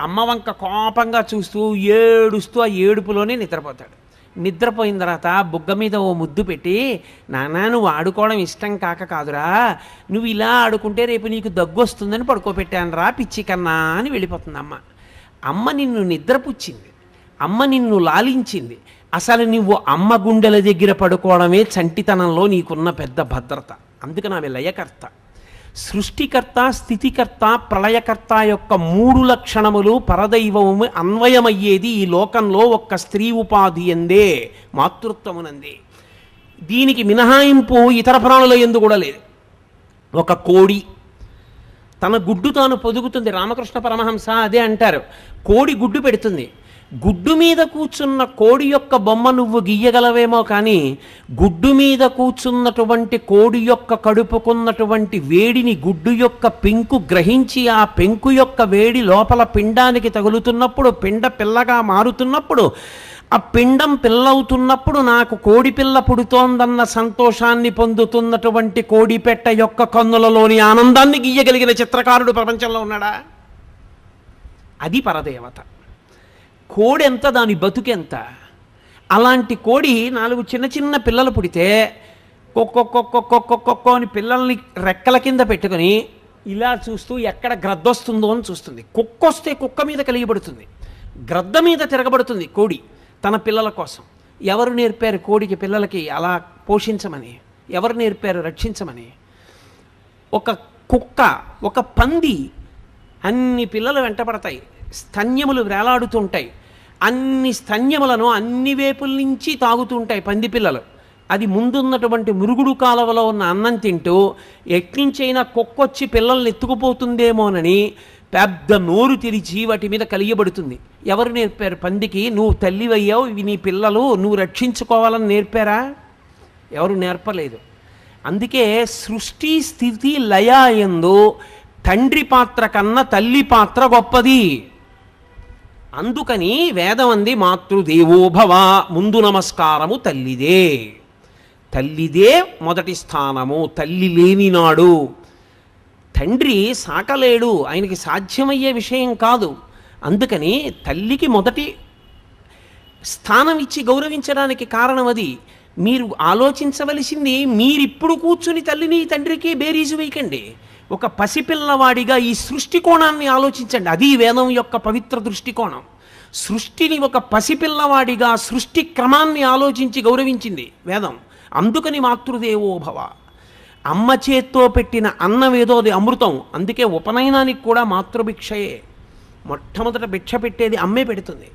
అమ్మ వంక కోపంగా చూస్తూ ఏడుస్తూ ఆ ఏడుపులోనే నిద్రపోతాడు. నిద్రపోయిన తర్వాత బుగ్గ మీద ఓ ముద్దు పెట్టి నాన్న నువ్వు ఆడుకోవడం ఇష్టం కాక కాదురా. నువ్వు ఇలా ఆడుకుంటే రేపు నీకు దగ్గు వస్తుందని పడుకోబెట్టాను రా పిచ్చి కన్నా అని వెళ్ళిపోతుంది అమ్మ. అమ్మ నిన్ను నిద్రపుచ్చింది. అమ్మ నిన్ను లాలించింది. అసలు నువ్వు అమ్మ గుండెల దగ్గర పడుకోవడమే చంటితనంలో నీకున్న పెద్ద భద్రత. అందుకని ఆమె లయకర్త సృష్టికర్త స్థితికర్త ప్రళయకర్త యొక్క మూడు లక్షణములు పరదైవము అన్వయమయ్యేది ఈ లోకంలో ఒక్క స్త్రీ ఉపాధి ఎందే మాతృత్వమునందే. దీనికి మినహాయింపు ఇతర ప్రాణుల ఎందు కూడా లేదు. ఒక కోడి తన గుడ్డు తాను పొదుగుతుంది రామకృష్ణ పరమహంస అదే అంటారు. కోడి గుడ్డు పెడుతుంది. గుడ్డు మీద కూర్చున్న కోడి యొక్క బొమ్మ నువ్వు గీయగలవేమో కానీ గుడ్డు మీద కూర్చున్నటువంటి కోడి యొక్క కడుపుకున్నటువంటి వేడిని గుడ్డు యొక్క పెంకు గ్రహించి ఆ పెంకు యొక్క వేడి లోపల పిండానికి తగులుతున్నప్పుడు పిండ పిల్లగా మారుతున్నప్పుడు ఆ పిండం పిల్లవుతున్నప్పుడు నాకు కోడి పిల్ల పుడుతోందన్న సంతోషాన్ని పొందుతున్నటువంటి కోడిపెట్ట యొక్క కన్నులలోని ఆనందాన్ని గీయగలిగిన చిత్రకారుడు ప్రపంచంలో ఉన్నాడా? అది పరదేవత. కోడి ఎంత దాని బతుకెంత? అలాంటి కోడి నాలుగు చిన్న చిన్న పిల్లలు పుడితే కొక్కొక్కొక్కొక్కొక్కొక్కో అని పిల్లల్ని రెక్కల కింద పెట్టుకొని ఇలా చూస్తూ ఎక్కడ గ్రద్దొస్తుందో అని చూస్తుంది. కుక్క వస్తే కుక్క మీద కలిగిపడుతుంది గ్రద్ద మీద తిరగబడుతుంది కోడి తన పిల్లల కోసం. ఎవరు నేర్పారు కోడికి పిల్లలకి అలా పోషించమని? ఎవరు నేర్పారు రక్షించమని? ఒక కుక్క ఒక పంది అన్ని పిల్లలు వెంటబడతాయి. స్తన్యములు వేలాడుతుంటాయి అన్ని స్తన్యములను అన్ని వేపుల నుంచి తాగుతుంటాయి పంది పిల్లలు. అది ముందున్నటువంటి మురుగుడు కాలువలో ఉన్న అన్నం తింటూ ఎట్నుంచైనా కుక్కొచ్చి పిల్లల్ని ఎత్తుకుపోతుందేమోనని పెద్ద నోరు తెరిచి వాటి మీద కలియబడుతుంది. ఎవరు నేర్పారు? పందికి నువ్వు తల్లివయ్యావు ఇవి నీ పిల్లలు నువ్వు రక్షించుకోవాలని నేర్పారా? ఎవరు నేర్పలేదు. అందుకే సృష్టి స్థితి లయ ఎందు తండ్రి పాత్ర కన్నా తల్లి పాత్ర గొప్పది. అందుకని వేదం అంది మాతృదేవోభవ ముందు నమస్కారము తల్లిదే. తల్లిదే మొదటి స్థానము తల్లి లేనినాడు తండ్రి సాకలేడు ఆయనకి సాధ్యమయ్యే విషయం కాదు. అందుకని తల్లికి మొదటి స్థానం ఇచ్చి గౌరవించడానికి కారణం అది. మీరు ఆలోచించవలసింది మీరిప్పుడు కూర్చుని తల్లిని తండ్రికి బేరీజు వేయకండి. ఒక పసిపిల్లవాడిగా ఈ సృష్టి కోణాన్ని ఆలోచించండి. అది వేదం యొక్క పవిత్ర దృష్టికోణం. సృష్టిని ఒక పసిపిల్లవాడిగా సృష్టి క్రమాన్ని ఆలోచించి గౌరవించింది వేదం. అందుకని మాతృదేవో భవ. అమ్మ చేత్తో పెట్టిన అన్నం ఏదో అది అమృతం. అందుకే ఉపనయనానికి కూడా మాతృభిక్షయే. మొట్టమొదట భిక్ష పెట్టేది అమ్మే పెడుతుంది.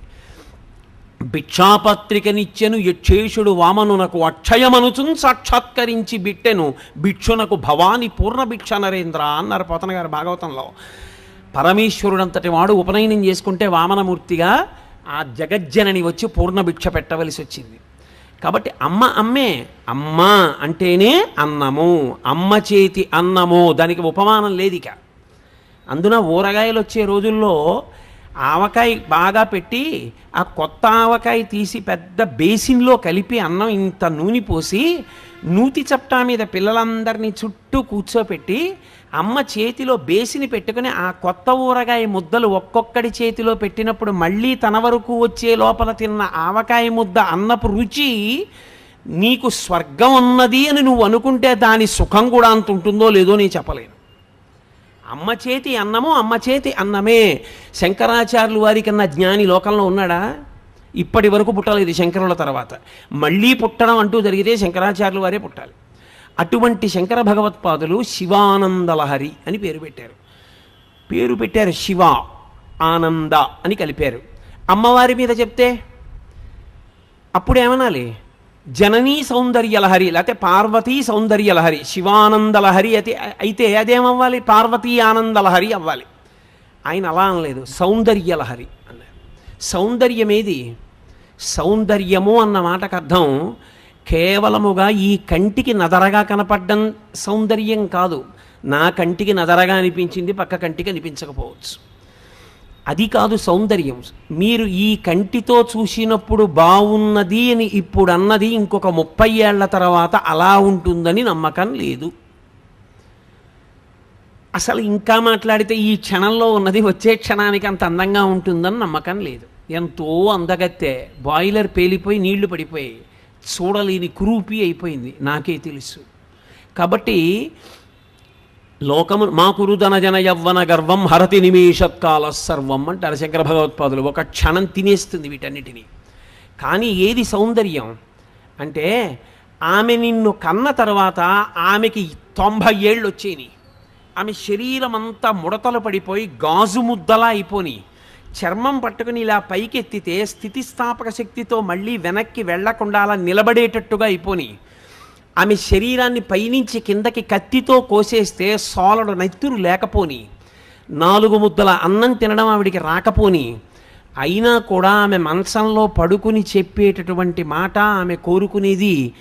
భిక్షాపత్రికనిచ్చెను యక్షేషుడు వామనునకు అక్షయమనుచున్ సాక్షాత్కరించి బిట్టెను భిక్షునకు భవాని పూర్ణ భిక్ష నరేంద్ర అన్నారు పోతన గారు భాగవతంలో. పరమేశ్వరుడంతటి వాడు ఉపనయనం చేసుకుంటే వామనమూర్తిగా ఆ జగజ్జనని వచ్చి పూర్ణ భిక్ష పెట్టవలసి వచ్చింది. కాబట్టి అమ్మ అమ్మే అమ్మ అంటేనే అన్నము అమ్మ చేతి అన్నము దానికి ఉపమానం లేదు ఇక అందున ఊరగాయలు వచ్చే రోజుల్లో ఆవకాయ బాగా పెట్టి ఆ కొత్త ఆవకాయ తీసి పెద్ద బేసిన్లో కలిపి అన్నం ఇంత నూనె పోసి నూతి చప్టా మీద పిల్లలందరినీ చుట్టూ కూర్చోపెట్టి అమ్మ చేతిలో బేసిని పెట్టుకుని ఆ కొత్త ఊరగాయ ముద్దలు ఒక్కొక్కడి చేతిలో పెట్టినప్పుడు మళ్ళీ తన వరకు వచ్చే లోపల తిన్న ఆవకాయ ముద్ద అన్నపు రుచి నీకు స్వర్గం ఉన్నది అని నువ్వు అనుకుంటే దాని సుఖం కూడా అంత ఉంటుందో లేదో నేను చెప్పలేను. అమ్మ చేతి అన్నము అమ్మ చేతి అన్నమే. శంకరాచార్యులు వారి కన్నా జ్ఞాని లోకంలో ఉన్నాడా? ఇప్పటి వరకు పుట్టలేదు శంకరుల తర్వాత. మళ్ళీ పుట్టడం అంటూ జరిగితే శంకరాచార్యులు వారే పుట్టాలి. అటువంటి శంకర భగవత్పాదులు శివానందలహరి అని పేరు పెట్టారు. పేరు పెట్టారు శివ ఆనంద అని కలిపారు. అమ్మవారి మీద చెప్తే అప్పుడు ఏమనాలి? జననీ సౌందర్యలహరి లేకపోతే పార్వతీ సౌందర్యలహరి శివానందలహరి అయితే అయితే అదేమవ్వాలి? పార్వతీ ఆనందలహరి అవ్వాలి. ఆయన అలా అనలేదు. సౌందర్యలహరి అన్నారు. సౌందర్యమేది? సౌందర్యము అన్న మాటకు అర్థం కేవలముగా ఈ కంటికి నదరగా కనపడ్డం సౌందర్యం కాదు. నా కంటికి నదరగా అనిపించింది పక్క కంటికి అనిపించకపోవచ్చు. అది కాదు సౌందర్యం. మీరు ఈ కంటితో చూసినప్పుడు బాగున్నది అని ఇప్పుడు అన్నది ఇంకొక ముప్పై ఏళ్ళ తర్వాత అలా ఉంటుందని నమ్మకం లేదు. అసలు ఇంకా మాట్లాడితే ఈ క్షణంలో ఉన్నది వచ్చే క్షణానికి అంత అందంగా ఉంటుందని నమ్మకం లేదు. ఎంతో అందగత్తే బాయిలర్ పేలిపోయి నీళ్ళు పడిపోయాయి. చూడలేని కురూపి అయిపోయింది నాకే తెలుసు. కాబట్టి లోకము మా కురుదన జన యవ్వన గర్వం హరతి నిమిషత్కాల సర్వం అంటారు శంకర భగవత్పాదులు. ఒక క్షణం తినేస్తుంది వీటన్నిటినీ. కానీ ఏది సౌందర్యం? అంటే ఆమె నిన్ను కన్న తర్వాత ఆమెకి తొంభై ఏళ్ళు వచ్చేని ఆమె శరీరం అంతా ముడతలు పడిపోయి గాజు ముద్దలా అయిపోని. చర్మం పట్టుకుని ఇలా పైకెత్తితే స్థితిస్థాపక శక్తితో మళ్ళీ వెనక్కి వెళ్ళకుండా అలా నిలబడేటట్టుగా అయిపోని. ఆమె శరీరాన్ని పైనుంచి కిందకి కత్తితో కోసేస్తే సోలడు నెత్తురు లేకపోని నాలుగు ముద్దల అన్నం తినడం ఆవిడికి రాకపోని అయినా కూడా ఆమె మంచంలో పడుకుని చెప్పేటటువంటి మాట ఆమె కోరుకునేది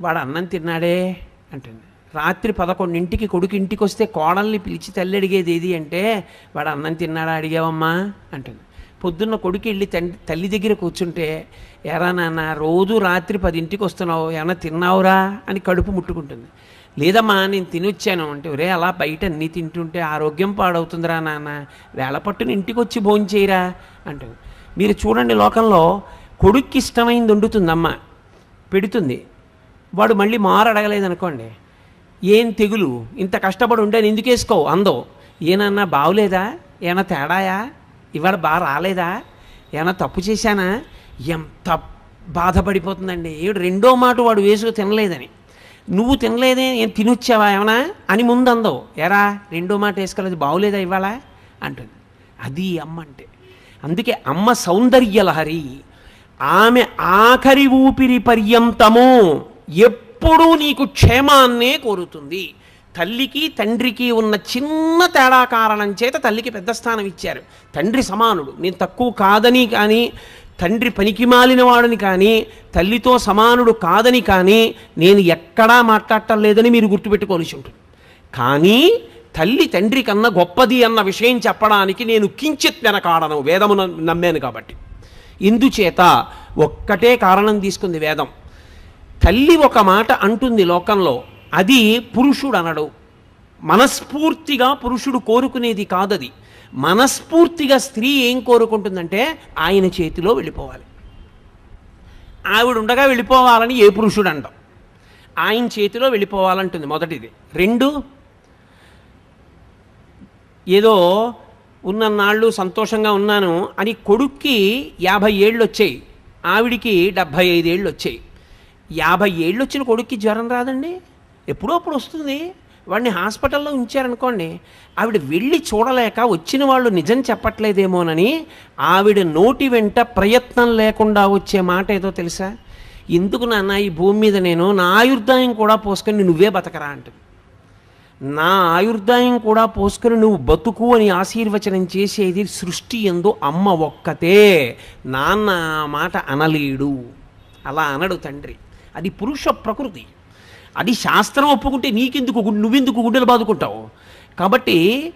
వాడు అన్నం తిన్నాడే అంటుంది. రాత్రి పదకొండింటికి కొడుకు ఇంటికి వస్తే కోడల్ని పిలిచి తల్లి అడిగేది ఏది అంటే వాడు అన్నం తిన్నాడా అడిగావమ్మా అంటుంది. పొద్దున్న కొడుకు వెళ్ళి తండ్రి తల్లి దగ్గర కూర్చుంటే ఎరా నాన్న రోజు రాత్రి పదింటికి వస్తున్నావు ఏమైనా తిన్నావురా అని కడుపు ముట్టుకుంటుంది. లేదమ్మా నేను తినొచ్చాను. అంటే ఒరే అలా బయట అన్నీ తింటుంటే ఆరోగ్యం పాడవుతుందిరా నాన్న. వేళ పట్టున ఇంటికి వచ్చి భోంచేయరా అంటుంది. మీరు చూడండి లోకంలో కొడుక్కి ఇష్టమైంది వండుతుందమ్మ. పెడుతుంది. వాడు మళ్ళీ మారు అడగలేదు అనుకోండి ఏం తెగులు? ఇంత కష్టపడి ఉండాను ఎందుకు వేసుకోవు? అందో. ఏనన్నా బాగులేదా ఏమైనా తేడాయా? ఇవాళ బాగా రాలేదా? ఏమైనా తప్పు చేశానా? ఎంత బాధపడిపోతుందండి. ఏడు రెండో మాట వాడు వేసుకు తినలేదని. నువ్వు తినలేదే ఏం తినొచ్చావా ఏమన్నా? అని ముందు అందవు ఎరా రెండో మాట వేసుకోలేదు బాగులేదా ఇవాళ? అంటుంది. అది అమ్మ అంటే. అందుకే అమ్మ సౌందర్యలహరి ఆమె ఆఖరి ఊపిరి పర్యంతము ఎప్పుడూ నీకు క్షేమాన్నే కోరుతుంది. తల్లికి తండ్రికి ఉన్న చిన్న తేడా కారణం చేత తల్లికి పెద్ద స్థానం ఇచ్చారు. తండ్రి సమానుడు. నేను తక్కువ కాదని కానీ తండ్రి పనికి మాలినవాడని కానీ తల్లితో సమానుడు కాదని కానీ నేను ఎక్కడా మాట్లాడటం లేదని మీరు గుర్తుపెట్టుకోవాల్సి ఉంటుంది. కానీ తల్లి తండ్రి కన్నా గొప్పది అన్న విషయం చెప్పడానికి నేను కించిత్ వెనకాడను వేదము నమ్మాను కాబట్టి. ఇందుచేత ఒక్కటే కారణం తీసుకుంది వేదం. తల్లి ఒక మాట అంటుంది లోకంలో అది పురుషుడు అనడు మనస్ఫూర్తిగా పురుషుడు కోరుకునేది కాదది. మనస్ఫూర్తిగా స్త్రీ ఏం కోరుకుంటుందంటే ఆయన చేతిలో వెళ్ళిపోవాలి. ఆవిడ ఉండగా వెళ్ళిపోవాలని ఏ పురుషుడు అంటాం ఆయన చేతిలో వెళ్ళిపోవాలంటుంది మొదటిది. రెండు ఏదో ఉన్నన్నాళ్ళు సంతోషంగా ఉన్నాను అని కొడుక్కి యాభై ఏళ్ళు వచ్చాయి ఆవిడికి డెబ్భై ఐదేళ్ళు వచ్చాయి యాభై ఏళ్ళు వచ్చిన కొడుక్కి జ్వరం రాదండి? ఎప్పుడో అప్పుడు వస్తుంది. వాడిని హాస్పిటల్లో ఉంచారనుకోండి ఆవిడ వెళ్ళి చూడలేక వచ్చిన వాళ్ళు నిజం చెప్పట్లేదేమోనని ఆవిడ నోటి వెంట ప్రయత్నం లేకుండా వచ్చే మాట ఏదో తెలుసా? ఎందుకు నాన్న ఈ భూమి మీద నేను నా ఆయుర్దాయం కూడా పోసుకొని నువ్వే బతకరా అంటుంది. నా ఆయుర్దాయం కూడా పోసుకొని నువ్వు బతుకు అని ఆశీర్వచనం చేసేది సృష్టి ఎందు అమ్మ ఒక్కతే. నాన్న మాట అనలేడు. అలా అనడు తండ్రి. అది పురుష ప్రకృతి. అది శాస్త్రం ఒప్పుకుంటే నీకెందుకు నువ్వెందుకు గుండెలు బాదుకుంటావు? కాబట్టి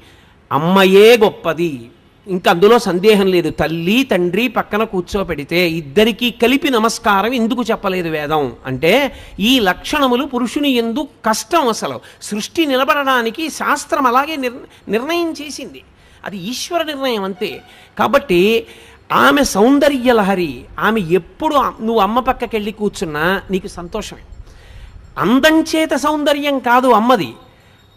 అమ్మయే గొప్పది. ఇంకా అందులో సందేహం లేదు. తల్లి తండ్రి పక్కన కూర్చోపెడితే ఇద్దరికీ కలిపి నమస్కారం ఎందుకు చెప్పలేదు వేదం? అంటే ఈ లక్షణములు పురుషుని ఎందు కష్టం అసలు. సృష్టి నిలబడడానికి శాస్త్రం అలాగే నిర్ నిర్ణయం చేసింది. అది ఈశ్వర నిర్ణయం అంతే. కాబట్టి ఆమె సౌందర్య లహరి ఆమె ఎప్పుడు నువ్వు అమ్మ పక్కకెళ్ళి కూర్చున్నా నీకు సంతోషమే. అందం చేత సౌందర్యం కాదు అమ్మది.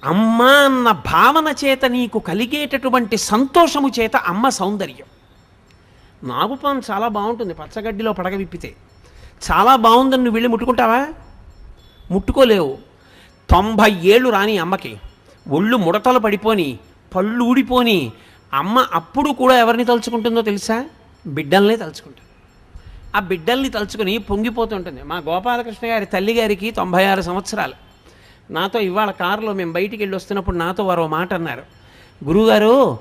అమ్మ అన్న భావన చేత నీకు కలిగేటటువంటి సంతోషము చేత అమ్మ సౌందర్యం. నాగుపాన్ చాలా బాగుంటుంది పచ్చగడ్డిలో పడగ విప్పితే. చాలా బాగుందని నువ్వు వెళ్ళి ముట్టుకుంటావా? ముట్టుకోలేవు. తొంభై ఏళ్ళు రాని అమ్మకి ఒళ్ళు ముడతలు పడిపోని పళ్ళు ఊడిపోని అమ్మ అప్పుడు కూడా ఎవరిని తలుచుకుంటుందో తెలుసా? బిడ్డల్నే తలుచుకుంటుంది. ఆ బిడ్డల్ని తలుచుకుని పొంగిపోతుంటుంది మా గోపాలకృష్ణ గారి తల్లి గారికి తొంభై ఆరు సంవత్సరాలు. నాతో ఇవాళ కారులో మేము బయటికి వెళ్ళి వస్తున్నప్పుడు నాతో వారు ఓ మాట అన్నారు. గురువుగారు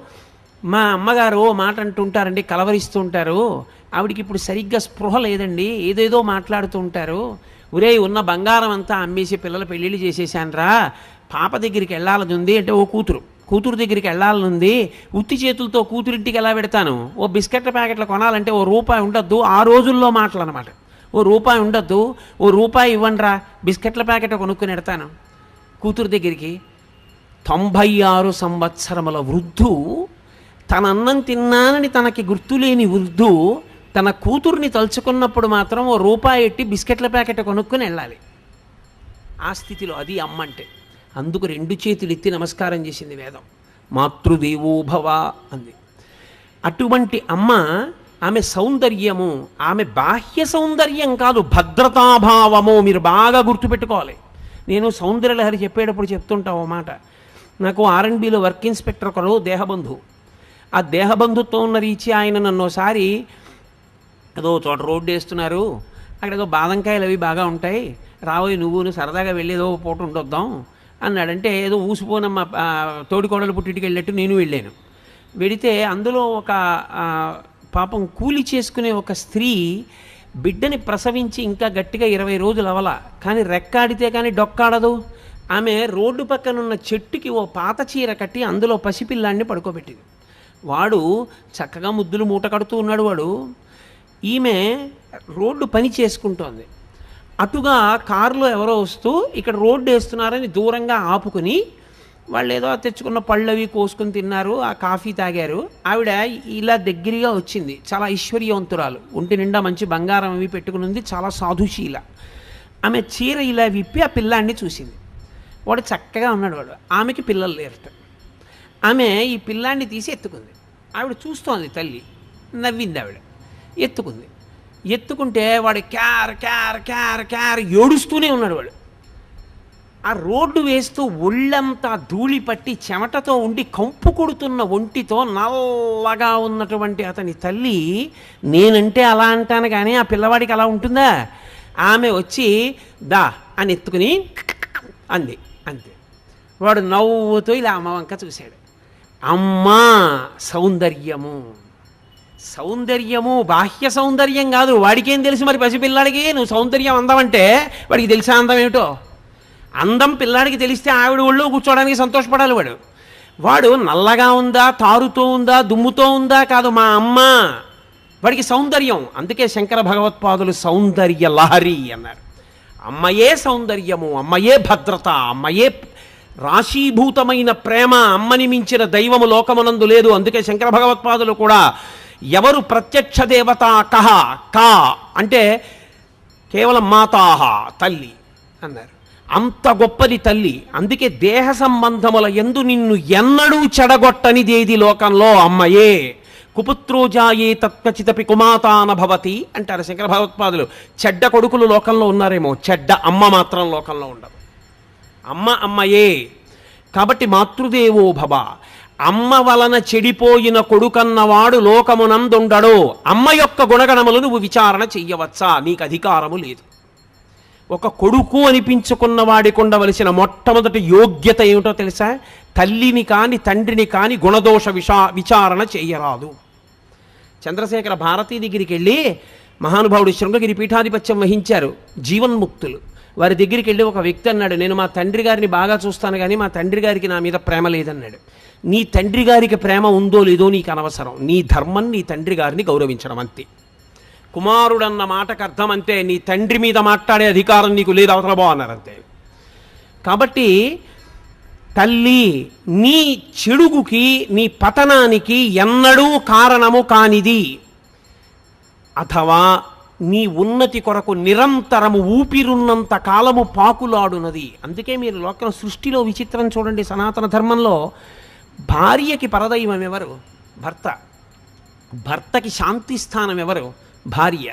మా అమ్మగారు ఓ మాట అంటుంటారండి కలవరిస్తూ ఉంటారు. ఆవిడికి ఇప్పుడు సరిగ్గా స్పృహ లేదండి ఏదేదో మాట్లాడుతూ ఉంటారు. ఒరే ఉన్న బంగారం అంతా అమ్మేసి పిల్లల పెళ్ళిళ్ళు చేసేసానురా పాప దగ్గరికి వెళ్ళాలని ఉంది అంటే ఓ కూతురు. కూతురు దగ్గరికి వెళ్ళాలనుంది ఉత్తి చేతులతో కూతురింటికి ఎలా పెడతాను? ఓ బిస్కెట్ల ప్యాకెట్లు కొనాలంటే ఓ రూపాయి ఉండొద్దు ఆ రోజుల్లో మాటలు అనమాట ఓ రూపాయి ఉండొద్దు ఓ రూపాయి ఇవ్వండిరా బిస్కెట్ల ప్యాకెట్ కొనుక్కుని పెడతాను. కూతురు దగ్గరికి తొంభై ఆరు సంవత్సరముల వృద్ధు తన అన్నం తిన్నానని తనకి గుర్తులేని వృద్ధు తన కూతుర్ని తలుచుకున్నప్పుడు మాత్రం ఓ రూపాయి ఎట్టి బిస్కెట్ల ప్యాకెట్ కొనుక్కొని వెళ్ళాలి. ఆ స్థితిలో అది అమ్మంటే. అందుకు రెండు చేతులు ఎత్తి నమస్కారం చేసింది వేదం. మాతృదేవోభవ అంది. అటువంటి అమ్మ ఆమె సౌందర్యము ఆమె బాహ్య సౌందర్యం కాదు భద్రతాభావము మీరు బాగా గుర్తుపెట్టుకోవాలి. నేను సౌందర్యలహరి చెప్పేటప్పుడు చెప్తుంటా ఓ మాట. నాకు ఆర్ఎండ్బిలో వర్క్ ఇన్స్పెక్టర్ ఒకరు దేహబంధు ఆ దేహబంధుతో ఉన్న రీచి ఆయన నన్ను ఒకసారి ఏదో చోట రోడ్డు వేస్తున్నారు. అక్కడ ఏదో బాదంకాయలు అవి బాగా ఉంటాయి. రాబోయే నువ్వు సరదాగా వెళ్ళేదో పూట ఉండొద్దాం. అన్నాడంటే ఏదో ఊసిపోనమ్మ ఆ, తోడికోడలు పుట్టింటికి వెళ్ళినట్టు నేను వెళ్ళాను. వెడితే అందులో ఒక పాపం కూలి చేసుకునే ఒక స్త్రీ బిడ్డని ప్రసవించి ఇంకా గట్టిగా ఇరవై రోజులు అవల కానీ రెక్కాడితే కానీ డొక్కాడదు. ఆమె రోడ్డు పక్కన ఉన్న చెట్టుకి ఓ పాత చీర కట్టి అందులో పసిపిల్లాన్ని పడుకోబెట్టింది. వాడు చక్కగా ముద్దులు మూట కడుతూ ఉన్నాడు వాడు. ఈమె రోడ్డు పని చేసుకుంటోంది. అటుగా కారులో ఎవరో వస్తూ ఇక్కడ రోడ్డు వేస్తున్నారని దూరంగా ఆపుకుని వాళ్ళు ఏదో తెచ్చుకున్న పళ్ళు అవి కోసుకుని తిన్నారు ఆ కాఫీ తాగారు. ఆవిడ ఇలా దగ్గరగా వచ్చింది. చాలా ఐశ్వర్యవంతురాలు. ఒంటి నిండా మంచి బంగారం అవి పెట్టుకుని ఉంది. చాలా సాధుశీల. ఆమె చీర ఇలా విప్పి ఆ పిల్లాన్ని చూసింది. వాడు చక్కగా ఉన్నాడు వాడు. ఆమెకి పిల్లలు లేరట. ఆమె ఈ పిల్లాన్ని తీసి ఎత్తుకుంది. ఆవిడ చూస్తోంది తల్లి. నవ్వింది ఆవిడ. ఎత్తుకుంది. ఎత్తుకుంటే వాడు క్యార్ క్యార్ క్యార్ క్యార్ ఏడుస్తూనే ఉన్నాడు వాడు. ఆ రోడ్డు వేస్తూ ఒళ్ళంతా ధూళి పట్టి చెమటతో ఉండి కంపు కొడుతున్న ఒంటితో నల్లగా ఉన్నటువంటి అతని తల్లి నేనంటే అలా అంటాను కానీ ఆ పిల్లవాడికి అలా ఉంటుందా? ఆమె వచ్చి దా అని ఎత్తుకుని అంది అంతే. వాడు నవ్వుతూ ఇలా అమ్మ వంక చూశాడు. అమ్మా సౌందర్యము. సౌందర్యము బాహ్య సౌందర్యం కాదు. వాడికేం తెలుసు మరి పసిపిల్లాడికి? నువ్వు సౌందర్యం అందమంటే వాడికి తెలిసే అందం ఏమిటో? అందం పిల్లాడికి తెలిస్తే ఆవిడ ఒళ్ళు కూర్చోవడానికి సంతోషపడాలి వాడు. వాడు నల్లగా ఉందా తారుతో ఉందా దుమ్ముతో ఉందా కాదు మా అమ్మ. వాడికి సౌందర్యం. అందుకే శంకర భగవత్పాదులు సౌందర్య లహరి అన్నారు. అమ్మయే సౌందర్యము అమ్మయే భద్రత అమ్మయే రాశీభూతమైన ప్రేమ. అమ్మని మించిన దైవము లోకమునందు లేదు. అందుకే శంకర భగవత్పాదులు కూడా ఎవరు ప్రత్యక్ష దేవత కహ కా అంటే కేవలం మాతాహ తల్లి అన్నారు. అంత గొప్పది తల్లి. అందుకే దేహ సంబంధముల ఎందు నిన్ను ఎన్నడూ చెడగొట్టనిదేది లోకంలో అమ్మయే. కుపుత్రోజాయే తత్కచితపి కుమాతాన భవతి అంటారు శంకర భగవత్పాదులు. చెడ్డ కొడుకులు లోకంలో ఉన్నారేమో. చెడ్డ అమ్మ మాత్రం లోకంలో ఉండదు. అమ్మ అమ్మయే. కాబట్టి మాతృదేవో భవ. అమ్మ వలన చెడిపోయిన కొడుకన్నవాడు లోకమునందుండడు. అమ్మ యొక్క గుణగణములు నువ్వు విచారణ చెయ్యవచ్చా? నీకు అధికారము లేదు. ఒక కొడుకు అనిపించుకున్న వాడికి ఉండవలసిన మొట్టమొదటి యోగ్యత ఏమిటో తెలుసా? తల్లిని కాని తండ్రిని కాని గుణదోష విషా విచారణ చేయరాదు. చంద్రశేఖర భారతి దగ్గరికి వెళ్ళి మహానుభావుడు శృంగగిరి పీఠాధిపత్యం వహించారు జీవన్ముక్తులు. వారి దగ్గరికి వెళ్ళి ఒక వ్యక్తి అన్నాడు నేను మా తండ్రి గారిని బాగా చూస్తాను కానీ మా తండ్రి గారికి నా మీద ప్రేమ లేదన్నాడు. నీ తండ్రి గారికి ప్రేమ ఉందో లేదో నీకు అనవసరం. నీ ధర్మం నీ తండ్రి గారిని గౌరవించడం అంతే. కుమారుడన్న మాటకు అర్థం అంతే. నీ తండ్రి మీద మాట్లాడే అధికారం నీకు లేదు అవతల బో అన్నారు అంతే. కాబట్టి తల్లి నీ చెడుగుకి నీ పతనానికి ఎన్నడూ కారణము కానిది. అథవా నీ ఉన్నతి కొరకు నిరంతరము ఊపిరున్నంత కాలము పాకులాడునది. అందుకే మీరు లోకం సృష్టిలో విచిత్రం చూడండి సనాతన ధర్మంలో. భార్యకి పరదైవం ఎవరు? భర్త. భర్తకి శాంతి స్థానం ఎవరు? భార్య.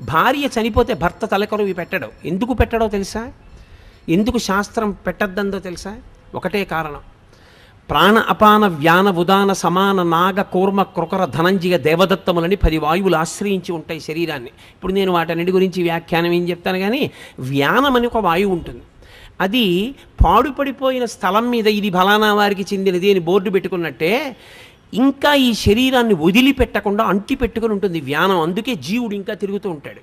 భార్య చనిపోతే భర్త తలకరువి పెట్టడం. ఎందుకు పెట్టడో తెలుసా? ఎందుకు శాస్త్రం పెట్టద్దందో తెలుసా? ఒకటే కారణం. ప్రాణ అపాన వ్యాన ఉదాన సమాన నాగ కూర్మ కృకర ధనంజయ దేవదత్తములని పది వాయువులు ఆశ్రయించి ఉంటాయి శరీరాన్ని. ఇప్పుడు నేను వాటన్నిటి గురించి వ్యాఖ్యానం ఏం చెప్తాను కానీ వ్యానం అని ఒక వాయువు ఉంటుంది. అది పాడుపడిపోయిన స్థలం మీద ఇది ఫలానా వారికి చెందినది అని బోర్డు పెట్టుకున్నట్టే ఇంకా ఈ శరీరాన్ని వదిలిపెట్టకుండా అంటి పెట్టుకుని ఉంటుంది వ్యానం. అందుకే జీవుడు ఇంకా తిరుగుతూ ఉంటాడు.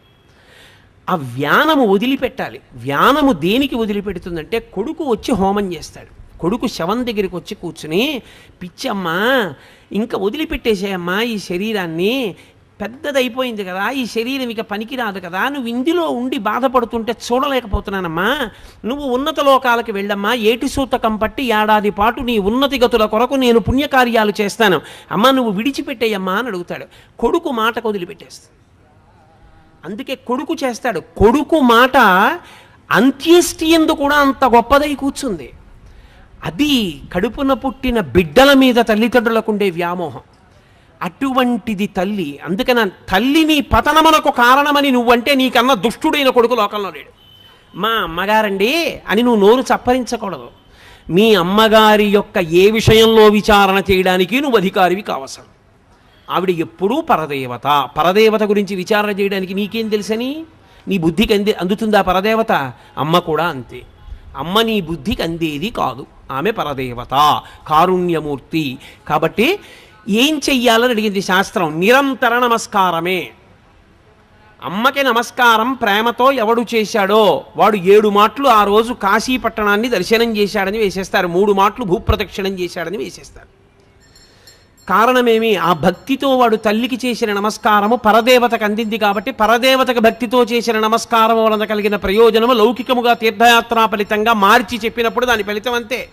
ఆ వ్యానము వదిలిపెట్టాలి. వ్యానము దేనికి వదిలిపెడుతుందంటే కొడుకు వచ్చి హోమం చేస్తాడు. కొడుకు శవం దగ్గరికి వచ్చి కూర్చుని పిచ్చమ్మా ఇంకా వదిలిపెట్టేసేయమ్మా ఈ శరీరాన్ని. పెద్దదైపోయింది కదా ఈ శరీరం ఇక పనికిరాదు కదా. నువ్వు ఇందులో ఉండి బాధపడుతుంటే చూడలేకపోతున్నానమ్మా. నువ్వు ఉన్నత లోకాలకు వెళ్ళమ్మా. ఏటి సూతకం పట్టి ఏడాది పాటు నీ ఉన్నతి గతుల కొరకు నేను పుణ్యకార్యాలు చేస్తాను. అమ్మా నువ్వు విడిచిపెట్టేయమ్మా అని అడుగుతాడు. కొడుకు మాట వదిలిపెట్టేస్తాడు అందుకే కొడుకు చేస్తాడు. కొడుకు మాట అంత్యేష్టి ఎందు కూడా అంత గొప్పదై కూర్చుంది. అది కడుపున పుట్టిన బిడ్డల మీద తల్లిదండ్రులకు ఉండే వ్యామోహం. అటువంటిది తల్లి అందుకని తల్లిని పతనమునకు కారణమని నువ్వంటే నీకన్నా దుష్టుడైన కొడుకు లోకంలో లేడు. మా అమ్మగారండి అని నువ్వు నోరు చప్పరించకూడదు. మీ అమ్మగారి యొక్క ఏ విషయంలో విచారణ చేయడానికి నువ్వు అధికారివి కావసరం. ఆవిడ ఎప్పుడూ పరదేవత. పరదేవత గురించి విచారణ చేయడానికి నీకేం తెలుసని? నీ బుద్ధికి అంది అందుతుందా పరదేవత? అమ్మ కూడా అంతే. అమ్మ నీ బుద్ధికి అందేది కాదు. ఆమె పరదేవత కారుణ్యమూర్తి. కాబట్టి ఏం చెయ్యాలని అడిగింది శాస్త్రం? నిరంతర నమస్కారమే. అమ్మకి నమస్కారం ప్రేమతో ఎవడు చేశాడో వాడు ఏడు మాటలు ఆ రోజు కాశీ పట్టణాన్ని దర్శనం చేశాడని వేసేస్తారు. మూడు మాటలు భూప్రదక్షిణం చేశాడని వేసేస్తారు. కారణమేమి? ఆ భక్తితో వాడు తల్లికి చేసిన నమస్కారము పరదేవతకు అందింది కాబట్టి పరదేవతకు భక్తితో చేసిన నమస్కారం వలన కలిగిన ప్రయోజనము లౌకికముగా తీర్థయాత్రా ఫలితంగా మార్చి చెప్పినప్పుడు దాని ఫలితం అంతే.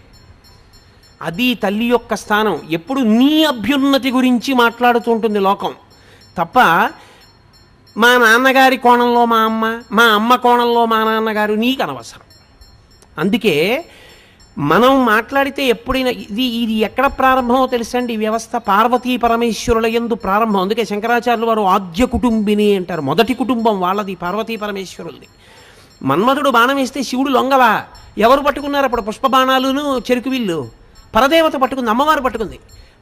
అది తల్లి యొక్క స్థానం. ఎప్పుడు నీ అభ్యున్నతి గురించి మాట్లాడుతూ ఉంటుంది లోకం. తప్ప మా నాన్నగారి కోణంలో మా అమ్మ మా అమ్మ కోణంలో మా నాన్నగారు నీకు అనవసరం. అందుకే మనం మాట్లాడితే ఎప్పుడైనా ఇది ఇది ఎక్కడ ప్రారంభమో తెలుసండి? ఈ వ్యవస్థ పార్వతీ పరమేశ్వరుల ఎందు ప్రారంభం. అందుకే శంకరాచార్యులు వారు ఆద్య కుటుంబిని అంటారు. మొదటి కుటుంబం వాళ్ళది పార్వతీ పరమేశ్వరులది. మన్మధుడు బాణం వేస్తే శివుడు లొంగవా? ఎవరు పట్టుకున్నారు అప్పుడు? పుష్ప బాణాలును చెరుకు విల్లు. పరదేవత పట్టుకుంది అమ్మవారు పట్టుకుంది.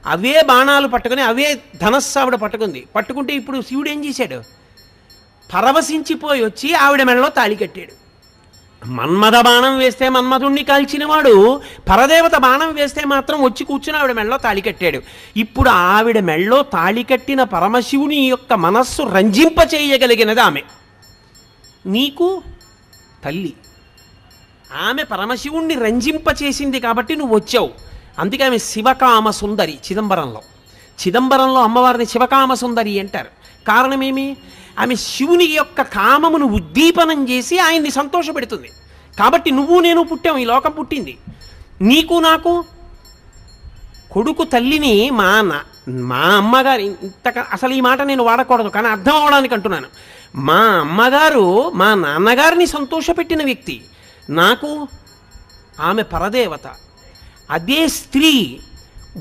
అవే బాణాలు పట్టుకుని అవే ధనస్సావిడ పట్టుకుంది. పట్టుకుంటే ఇప్పుడు శివుడు ఏం చేశాడు? పరవశించిపోయి వచ్చి ఆవిడ మెడలో తాళి కట్టాడు. మన్మథ బాణం వేస్తే మన్మథుణ్ణి కాల్చినవాడు పరదేవత బాణం వేస్తే మాత్రం వచ్చి కూర్చుని ఆవిడ మెడలో తాళి కట్టాడు. ఇప్పుడు ఆవిడ మెడలో తాళి కట్టిన పరమశివుని యొక్క మనస్సు రంజింప చేయగలిగినది ఆమె. నీకు తల్లి. ఆమె పరమశివుణ్ణి రంజింప చేసింది కాబట్టి నువ్వు వచ్చావు. అందుకే ఆమె శివకామ సుందరి చిదంబరంలో. చిదంబరంలో అమ్మవారిని శివకామ సుందరి అంటారు. కారణమేమి ఆమె శివుని యొక్క కామమును ఉద్దీపనం చేసి ఆయన్ని సంతోషపెడుతుంది. కాబట్టి నువ్వు నేను పుట్టాం ఈ లోకం పుట్టింది. నీకు నాకు కొడుకు తల్లిని మా అన్న మా అమ్మగారు ఇంత అసలు ఈ మాట నేను వాడకూడదు కానీ అర్థం అవడానికి అంటున్నాను. మా అమ్మగారు మా నాన్నగారిని సంతోషపెట్టిన వ్యక్తి. నాకు ఆమె పరదేవత. అదే స్త్రీ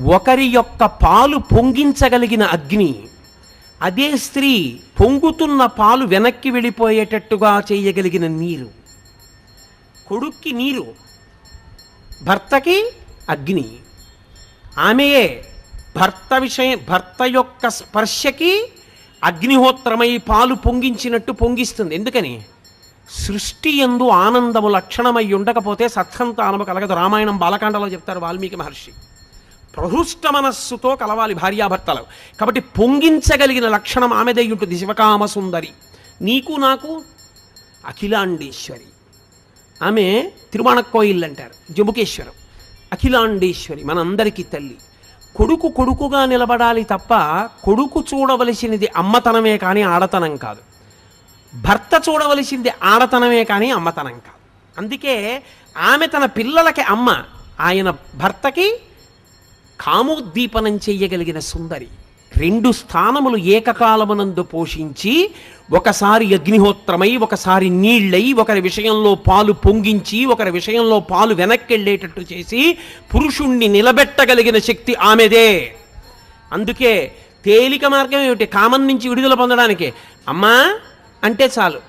ఒకరి యొక్క పాలు పొంగించగలిగిన అగ్ని. అదే స్త్రీ పొంగుతున్న పాలు వెనక్కి వెళ్ళిపోయేటట్టుగా చేయగలిగిన నీరు. కొడుక్కి నీరు భర్తకి అగ్ని. ఆమెయే భర్త విషయం భర్త యొక్క స్పర్శకి అగ్నిహోత్రమై పాలు పొంగించినట్టు పొంగిస్తుంది. ఎందుకని? సృష్టి ఎందు ఆనందము లక్షణమై ఉండకపోతే సత్సంతానము కలగదు. రామాయణం బాలకాండలో చెప్తారు వాల్మీకి మహర్షి. ప్రహృష్ట మనస్సుతో కలవాలి భార్యాభర్తలు. కాబట్టి పొంగించగలిగిన లక్షణం ఆమెదై ఉంటుంది. శివకామ సుందరి. నీకు నాకు అఖిలాండేశ్వరి. ఆమె తిరువాణక్కోయిల్ అంటారు జముకేశ్వరం అఖిలాండేశ్వరి మనందరికీ తల్లి. కొడుకు కొడుకుగా నిలబడాలి తప్ప కొడుకు చూడవలసినది అమ్మతనమే కానీ ఆడతనం కాదు. భర్త చూడవలసింది ఆడతనమే కానీ అమ్మతనం కాదు. అందుకే ఆమె తన పిల్లలకి అమ్మ ఆయన భర్తకి కామోద్దీపనం చెయ్యగలిగిన సుందరి. రెండు స్థానములు ఏకకాలమునందు పోషించి ఒకసారి అగ్నిహోత్రమై ఒకసారి నీళ్ళై ఒకరి విషయంలో పాలు పొంగించి ఒకరి విషయంలో పాలు వెనక్కెళ్ళేటట్టు చేసి పురుషుణ్ణి నిలబెట్టగలిగిన శక్తి ఆమెదే. అందుకే తేలిక మార్గం ఏమిటి? కామం నుంచి విడుదల పొందడానికి. అమ్మా అంటే చాలు.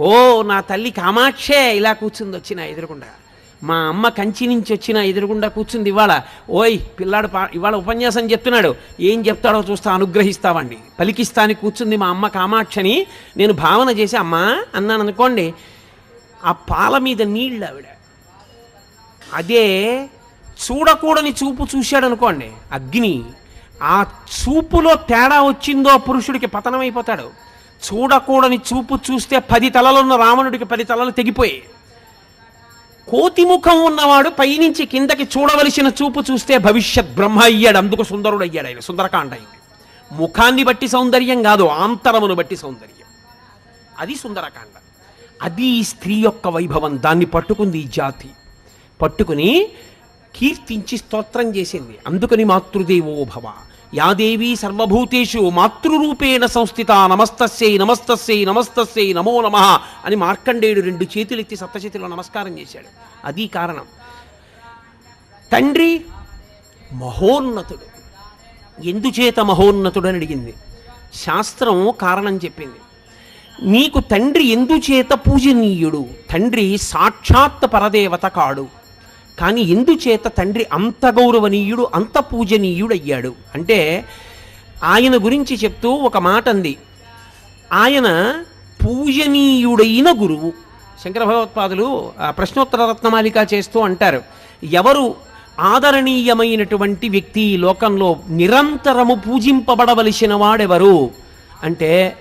ఓ నా తల్లి కామాక్షే ఇలా కూర్చుంది వచ్చిన ఎదురుగుండా. మా అమ్మ కంచి నుంచి వచ్చిన ఎదురుగుండా కూర్చుంది ఇవాళ. ఓయ్ పిల్లాడు పా ఇవాళ ఉపన్యాసం చెప్తున్నాడు. ఏం చెప్తాడో చూస్తా అనుగ్రహిస్తావండి. పలికిస్తాని కూర్చుంది మా అమ్మ కామాక్షని. నేను భావన చేసి అమ్మా అన్నాను అనుకోండి ఆ పాల మీద నీళ్ళు ఆవిడ. అదే చూడకూడని చూపు చూశాడు అనుకోండి అగ్ని. ఆ చూపులో తేడా వచ్చిందో పురుషుడికి పతనమైపోతాడు. చూడకూడని చూపు చూస్తే పది తలలున్న రావణుడికి పది తలలు తెగిపోయాయి. కోతి ముఖం ఉన్నవాడు పైనుంచి కిందకి చూడవలసిన చూపు చూస్తే భవిష్యత్ బ్రహ్మ అయ్యాడు. అందుకు సుందరుడు అయ్యాడు ఆయన. సుందరకాండ అయింది ముఖాన్ని బట్టి సౌందర్యం కాదు ఆంతరమును బట్టి సౌందర్యం. అది సుందరకాండ. అది స్త్రీ యొక్క వైభవం. దాన్ని పట్టుకుంది ఈ జాతి. పట్టుకుని కీర్తించి స్తోత్రం చేసింది. అందుకని మాతృదేవో భవ. యాదేవీ సర్వభూతేషు మాతృరూపేణ సంస్థిత నమస్తస్యై నమస్తస్యై నమస్తస్యై నమో నమ అని మార్కండేయుడు రెండు చేతులెత్తి సప్తచేతిలో నమస్కారం చేశాడు. అది కారణం. తండ్రి మహోన్నతుడు. ఎందుచేత మహోన్నతుడు అని అడిగింది. శాస్త్రం కారణం చెప్పింది. నీకు తండ్రి ఎందుచేత పూజనీయుడు? తండ్రి సాక్షాత్ పరదేవత కాడు. కానీ ఎందుచేత తండ్రి అంత గౌరవనీయుడు అంత పూజనీయుడు అయ్యాడు అంటే ఆయన గురించి చెప్తూ ఒక మాట అంది. ఆయన పూజనీయుడైన గురువు. శంకర భగవత్పాదులు ప్రశ్నోత్తర రత్నమాలిక చేస్తూ అంటారు. ఎవరు ఆదరణీయమైనటువంటి వ్యక్తి ఈ లోకంలో నిరంతరము పూజింపబడవలసిన వాడెవరు? అంటే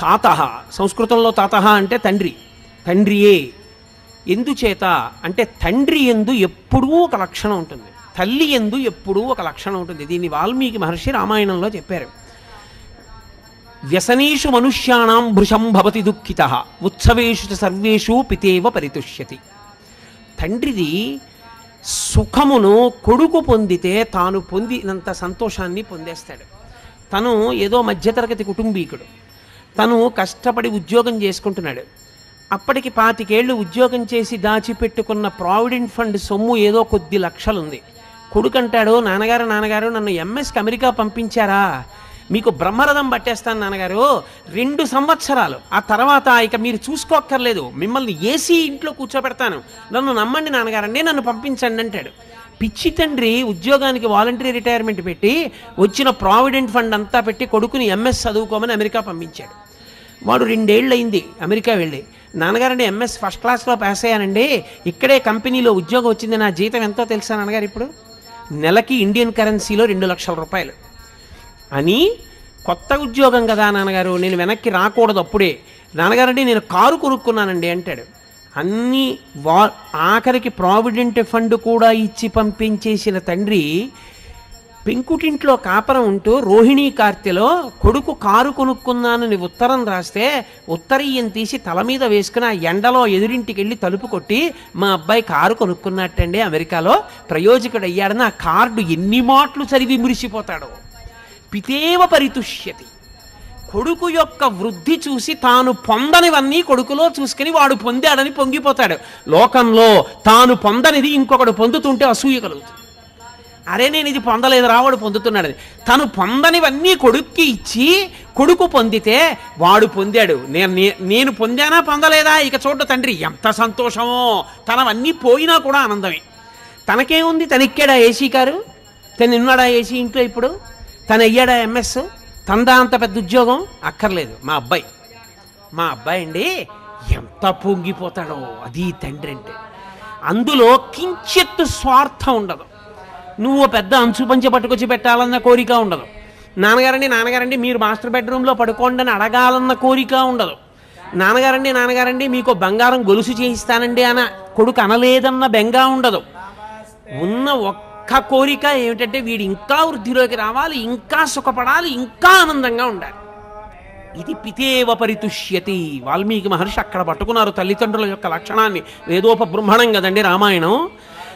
తాత సంస్కృతంలో తాత అంటే తండ్రి. తండ్రియే. ఎందుచేత అంటే తండ్రి ఎందు ఎప్పుడూ ఒక లక్షణం ఉంటుంది. తల్లి ఎందు ఎప్పుడూ ఒక లక్షణం ఉంటుంది. దీన్ని వాల్మీకి మహర్షి రామాయణంలో చెప్పారు. వ్యసనేషు మనుష్యాణం భృశం భవతి దుఃఖిత ఉత్సవేషు చ సర్వేషు పితేవ పరితుష్యతి. తండ్రిది సుఖమును కొడుకు పొందితే తాను పొందినంత సంతోషాన్ని పొందేస్తాడు. తను ఏదో మధ్యతరగతి కుటుంబీకుడు. తను కష్టపడి ఉద్యోగం చేసుకుంటున్నాడు. అప్పటికి పాతికేళ్ళు ఉద్యోగం చేసి దాచిపెట్టుకున్న ప్రావిడెంట్ ఫండ్ సొమ్ము ఏదో కొద్ది లక్షలుంది. కొడుకంటాడు నాన్నగారు నాన్నగారు నన్ను ఎంఎస్కి అమెరికా పంపించారా? మీకు బ్రహ్మరథం పట్టేస్తాను నాన్నగారు. రెండు సంవత్సరాలు. ఆ తర్వాత ఇక మీరు చూసుకోక్కర్లేదు. మిమ్మల్ని ఏసీ ఇంట్లో కూర్చోబెడతాను. నన్ను నమ్మండి నాన్నగారండి నన్ను పంపించండి అంటాడు. పిచ్చి తండ్రి ఉద్యోగానికి వాలంటరీ రిటైర్మెంట్ పెట్టి వచ్చిన ప్రావిడెంట్ ఫండ్ అంతా పెట్టి కొడుకుని ఎంఎస్ చదువుకోమని అమెరికా పంపించాడు. వాడు రెండేళ్ళు అయింది అమెరికా వెళ్ళి. నాన్నగారండి ఎంఎస్ ఫస్ట్ క్లాస్లో పాస్ అయ్యానండి. ఇక్కడే కంపెనీలో ఉద్యోగం వచ్చింది నా జీతం ఎంతో తెలుసా నాన్నగారు ఇప్పుడు? నెలకి ఇండియన్ కరెన్సీలో రెండు లక్షల రూపాయలు. అని కొత్త ఉద్యోగం కదా నాన్నగారు నేను వెనక్కి రాకూడదు అప్పుడే. నాన్నగారండి నేను కారు కొనుక్కున్నానండి అంటాడు. అన్నీ వా ఆఖరికి ప్రావిడెంట్ ఫండ్ కూడా ఇచ్చి పంపించేసిన తండ్రి పెంకుటింట్లో కాపరం ఉంటూ రోహిణీ కార్తెలో కొడుకు కారు కొనుక్కున్నానని ఉత్తరం రాస్తే ఉత్తరీయం తీసి తల మీద వేసుకుని ఆ ఎండలో ఎదురింటికి వెళ్ళి తలుపు కొట్టి మా అబ్బాయి కారు కొనుక్కున్నట్టండి అమెరికాలో ప్రయోజకుడు అయ్యాడని ఆ కార్డు ఎన్ని మాటలు చదివి మురిసిపోతాడో. పితేవ పరితుష్యతి. కొడుకు యొక్క వృద్ధి చూసి తాను పొందనివన్నీ కొడుకులో చూసుకుని వాడు పొందాడని పొంగిపోతాడు. లోకంలో తాను పొందనిది ఇంకొకడు పొందుతుంటే అసూయ కలుగుతుంది. అరే నేను ఇది పొందలేదు రావాడు పొందుతున్నాడని తను పొందనివన్నీ కొడుక్కి ఇచ్చి కొడుకు పొందితే వాడు పొందాడు. నేను నేను పొందానా పొందలేదా? ఇక చూడ తండ్రి ఎంత సంతోషమో. తనవన్నీ పోయినా కూడా ఆనందమే. తనకేముంది? తనిక్కాడా ఏసీ కారు? తను ఉన్నాడా ఏసీ ఇంట్లో ఇప్పుడు? తను అయ్యాడా ఎంఎస్? తందా అంత పెద్ద ఉద్యోగం? అక్కర్లేదు. మా అబ్బాయి. మా అబ్బాయి అండి ఎంత పొంగిపోతాడో అది తండ్రి అంటే. అందులో కించెత్తు స్వార్థం ఉండదు. నువ్వు పెద్ద అంచు పంచి పట్టుకొచ్చి పెట్టాలన్న కోరిక ఉండదు. నాన్నగారండి నాన్నగారండి మీరు మాస్టర్ బెడ్రూమ్లో పడుకోండి అని అడగాలన్న కోరిక ఉండదు. నాన్నగారండి నాన్నగారండి మీకు బంగారం గొలుసు చేయిస్తానండి అన్న కొడుకు అనలేదన్న బెంగ ఉండదు. ఉన్న ఒక్క కోరిక ఏమిటంటే వీడు ఇంకా వృద్ధిలోకి రావాలి ఇంకా సుఖపడాలి ఇంకా ఆనందంగా ఉండాలి. ఇది పితేవ పరితుష్యతి. వాల్మీకి మహర్షి అక్కడ పట్టుకున్నారు తల్లిదండ్రుల యొక్క లక్షణాన్ని. వేదోపబృంహణం కదండి రామాయణం?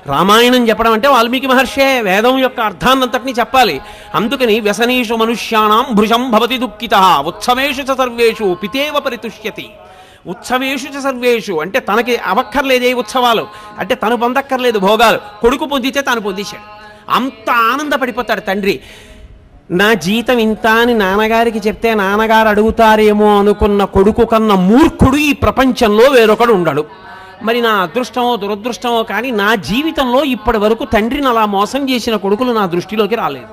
రామాయణం చెప్పడం అంటే వాల్మీకి మహర్షే వేదం యొక్క అర్థాన్నంతటిని చెప్పాలి. అందుకని వ్యసనీషు మనుష్యాణం భృశం భవతి దుఃఖిత ఉత్సవేషు చ సర్వేషు పితేవ పరితుష్యతి. ఉత్సవేషు చ సర్వేషు అంటే తనకి అవక్కర్లేదే ఉత్సవాలు. అంటే తను పొందక్కర్లేదు భోగాలు. కొడుకు పొందితే తాను పొందించాడు. అంత ఆనందపడిపోతాడు తండ్రి. నా జీతం ఇంత అని నాన్నగారికి చెప్తే నాన్నగారు అడుగుతారేమో అనుకున్న కొడుకు కన్నా మూర్ఖుడు ఈ ప్రపంచంలో వేరొకడు ఉండడు. మరి నా అదృష్టమో దురదృష్టమో కానీ నా జీవితంలో ఇప్పటి వరకు తండ్రిని అలా మోసం చేసిన కొడుకులు నా దృష్టిలోకి రాలేదు.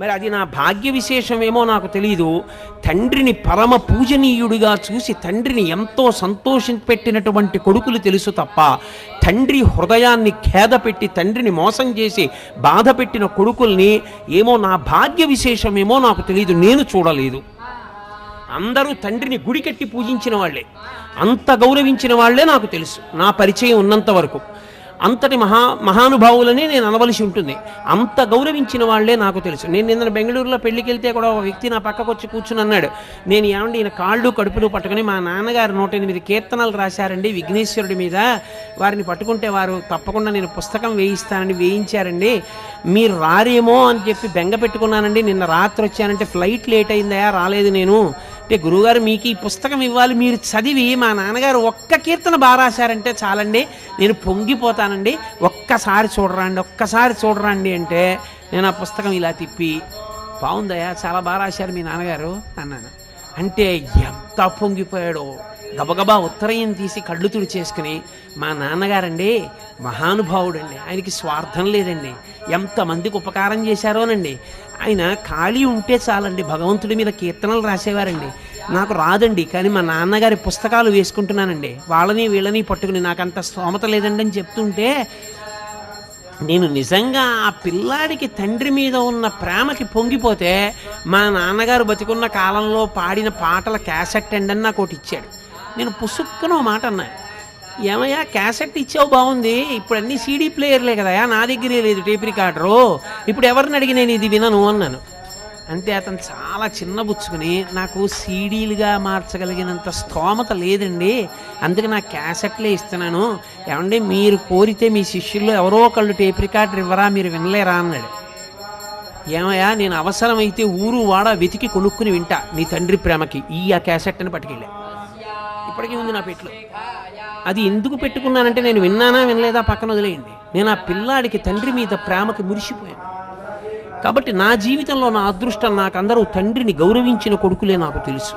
మరి అది నా భాగ్య విశేషమేమో నాకు తెలియదు తండ్రిని పరమ పూజనీయుడిగా చూసి తండ్రిని ఎంతో సంతోషపెట్టినటువంటి కొడుకులు తెలుసు తప్ప తండ్రి హృదయాన్ని ఖేద పెట్టి తండ్రిని మోసం చేసి బాధ పెట్టిన కొడుకుల్ని ఏమో నా భాగ్య విశేషమేమో నాకు తెలియదు నేను చూడలేదు. అందరూ తండ్రిని గుడి కట్టి పూజించిన వాళ్ళే. అంత గౌరవించిన వాళ్ళే నాకు తెలుసు. నా పరిచయం ఉన్నంత వరకు. అంతటి మహా మహానుభావులని నేను అనవలసి ఉంటుంది. అంత గౌరవించిన వాళ్ళే నాకు తెలుసు. నేను నిన్న బెంగళూరులో పెళ్ళికి వెళ్తే కూడా ఒక వ్యక్తి నా పక్కకు వచ్చి కూర్చుని అన్నాడు నేను ఏమండి ఈయన కాళ్ళు కడుపులు పట్టుకుని మా నాన్నగారు నూట ఎనిమిది కీర్తనలు రాశారండి విఘ్నేశ్వరుడి మీద. వారిని పట్టుకుంటే వారు తప్పకుండా నేను పుస్తకం వేయిస్తానండి వేయించారండి. మీరు రారేమో అని చెప్పి బెంగ పెట్టుకున్నానండి. నిన్న రాత్రి వచ్చానంటే ఫ్లైట్ లేట్ అయిందా రాలేదు నేను. అంటే గురువుగారు మీకు ఈ పుస్తకం ఇవ్వాలి మీరు చదివి మా నాన్నగారు ఒక్క కీర్తన బాగా రాశారంటే చాలండి. నేను పొంగిపోతానండి. ఒక్కసారి చూడరండి ఒక్కసారి చూడరండి అంటే నేను ఆ పుస్తకం ఇలా తిప్పి బాగుందయ్యా చాలా బాగా రాశారు మీ నాన్నగారు అన్నాను. అంటే ఎంత పొంగిపోయాడో. గబగబా ఉత్తరయం తీసి కళ్ళు తుడిచేసుకుని మా నాన్నగారండి మహానుభావుడండి. ఆయనకి స్వార్థం లేదండి. ఎంతమందికి ఉపకారం చేశారోనండి. ఆయన ఖాళీ ఉంటే చాలండి. భగవంతుడి మీద కీర్తనలు రాసేవారండి. నాకు రాదండి కానీ మా నాన్నగారి పుస్తకాలు వేసుకుంటున్నానండి. వాళ్ళని వీళ్ళని పట్టుకుని నాకు అంత స్తోమత లేదండి అని చెప్తుంటే నేను నిజంగా ఆ పిల్లాడికి తండ్రి మీద ఉన్న ప్రేమకి పొంగిపోతే మా నాన్నగారు బతికున్న కాలంలో పాడిన పాటల క్యాసెట్ అండి అని నాకు ఒకటి ఇచ్చాడు. నేను పుసుక్కున ఓ మాట అన్నా. ఏమయ్యా క్యాసెట్ ఇచ్చావు బాగుంది. ఇప్పుడు అన్ని సీడీ ప్లేయర్లే కదయా నా దగ్గరే లేదు టేప్ రికార్డరు ఇప్పుడు ఎవరిని అడిగి నేను ఇది వినను అన్నాను. అంతే అతను చాలా చిన్నబుచ్చుకుని నాకు సీడీలుగా మార్చగలిగినంత స్తోమత లేదండి. అందుకే నాకు క్యాసెట్లే ఇస్తున్నాను. ఏమంటే మీరు కోరితే మీ శిష్యుల్లో ఎవరో ఒకళ్ళు టేప్ రికార్డర్ ఇవ్వరా మీరు వినలేరా అన్నాడు. ఏమయ్యా నేను అవసరమైతే ఊరు వాడ వెతికి కొనుక్కుని వింటా నీ తండ్రి ప్రేమకి. ఈ ఆ క్యాసెట్ అని పట్టుకెళ్ళా. ఇప్పటికీ ఉంది నా పెట్లో అది ఎందుకు పెట్టుకున్నానంటే నేను విన్నానా వినలేదా పక్కన వదిలేయండి. నేను ఆ పిల్లాడికి తండ్రి మీద ప్రేమకి మురిసిపోయాను. కాబట్టి నా జీవితంలో నా అదృష్టం నాకు అందరూ తండ్రిని గౌరవించిన కొడుకులే నాకు తెలుసు.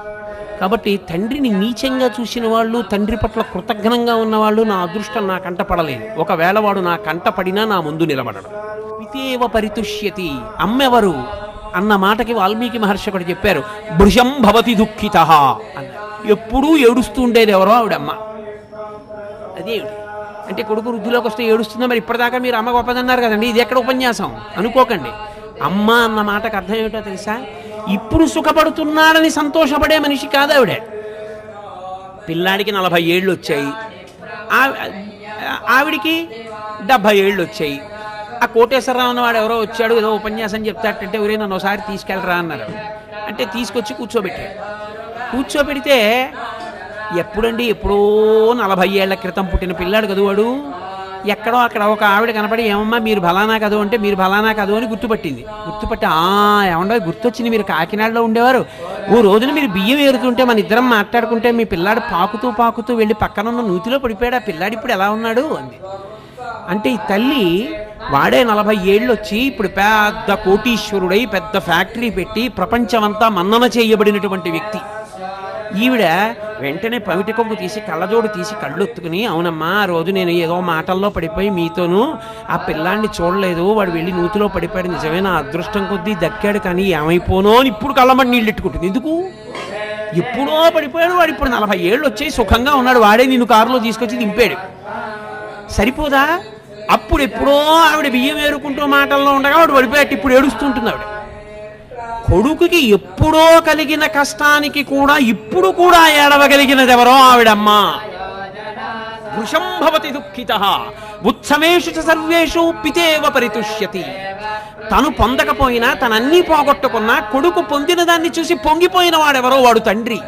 కాబట్టి తండ్రిని నీచంగా చూసిన వాళ్ళు తండ్రి పట్ల కృతజ్ఞంగా ఉన్నవాళ్ళు నా అదృష్టం నా కంట పడలేదు. ఒకవేళ వాడు నా కంట పడినా నా ముందు నిలబడడం. పితేవ పరితుష్యతి. అమ్మెవరు? అన్న మాటకి వాల్మీకి మహర్షి ఒకటి చెప్పారు భృషం భవతి దుఃఖిత అన్న ఎప్పుడూ ఏడుస్తూ ఉండేది ఎవరో ఆవిడమ్మ. అదేమిటి అంటే కొడుకు వృద్ధిలోకి వస్తే ఏడుస్తుందో మరి ఇప్పటిదాకా మీరు అమ్మ గొప్పదన్నారు కదండి. ఇది ఎక్కడ ఉపన్యాసం? అనుకోకండి. అమ్మ అన్న మాటకు అర్థం ఏమిటో తెలుసా? ఇప్పుడు సుఖపడుతున్నాడని సంతోషపడే మనిషి కాదు ఆవిడ. పిల్లాడికి నలభై ఏళ్ళు వచ్చాయి. ఆవిడికి డెబ్భై ఏళ్ళు వచ్చాయి. ఆ కోటేశ్వరరావు అన్నవాడు ఎవరో వచ్చాడు ఏదో ఉపన్యాసం చెప్తాడంటే ఒరే నన్ను ఒకసారి తీసుకెళ్ళరా అన్నారు. అంటే తీసుకొచ్చి కూర్చోబెట్టాడు. కూర్చోబెడితే ఎప్పుడండి ఎప్పుడో నలభై ఏళ్ళ క్రితం పుట్టిన పిల్లాడు కదూ వాడు? ఎక్కడో అక్కడ ఒక ఆవిడ కనపడి ఏమమ్మా మీరు ఫలానా కదూ? అంటే మీరు ఫలానా కదూ? అని గుర్తుపట్టింది. గుర్తుపట్టి ఆ ఏమండో గుర్తొచ్చింది మీరు కాకినాడలో ఉండేవారు. ఓ రోజున మీరు బియ్యం ఏరుతుంటే మన ఇద్దరం మాట్లాడుకుంటే మీ పిల్లాడు పాకుతూ పాకుతూ వెళ్ళి పక్కనున్న నూతిలో పడిపోయాడు. ఆ పిల్లాడు ఇప్పుడు ఎలా ఉన్నాడు? అంది. అంటే ఈ తల్లి వాడే నలభై ఏళ్ళు వచ్చి ఇప్పుడు పెద్ద కోటీశ్వరుడై పెద్ద ఫ్యాక్టరీ పెట్టి ప్రపంచమంతా మన్నన చేయబడినటువంటి వ్యక్తి. ఈవిడ వెంటనే పవిటి కొంగు తీసి కళ్ళజోడు తీసి కళ్ళొత్తుకుని అవునమ్మా ఆ రోజు నేను ఏదో మాటల్లో పడిపోయి మీతోనూ ఆ పిల్లాన్ని చూడలేదు. వాడు వెళ్ళి నూతిలో పడిపోయాడు. నిజమే నా అదృష్టం కొద్దీ దక్కాడు కానీ ఏమైపోనో అని ఇప్పుడు కళ్ళమని నీళ్ళు ఎట్టుకుంటుంది ఎందుకు? ఎప్పుడో పడిపోయాడు వాడు. ఇప్పుడు నలభై ఏళ్ళు వచ్చాయి సుఖంగా ఉన్నాడు. వాడే నిన్ను కారులో తీసుకొచ్చి దింపాడు. సరిపోదా? అప్పుడు ఎప్పుడో ఆవిడ బియ్యం ఏరుకుంటూ మాటల్లో ఉండగా వాడు పడిపోయాడు ఇప్పుడు ఏడుస్తుంటుంది ఆవిడ కొడుకుకి ఎప్పుడో కలిగిన కష్టానికి కూడా ఇప్పుడు కూడా ఏడవగలిగినది ఎవరో ఆవిడమ్మ. వృషం భవతి దుఃఖిత. ఉత్సమేషు చ సర్వేషు పితేవ పరితుష్యతి. తను పొందకపోయినా తనన్నీ పోగొట్టుకున్నా కొడుకు పొందిన దాన్ని చూసి పొంగిపోయిన వాడెవరో వాడు తండ్రి.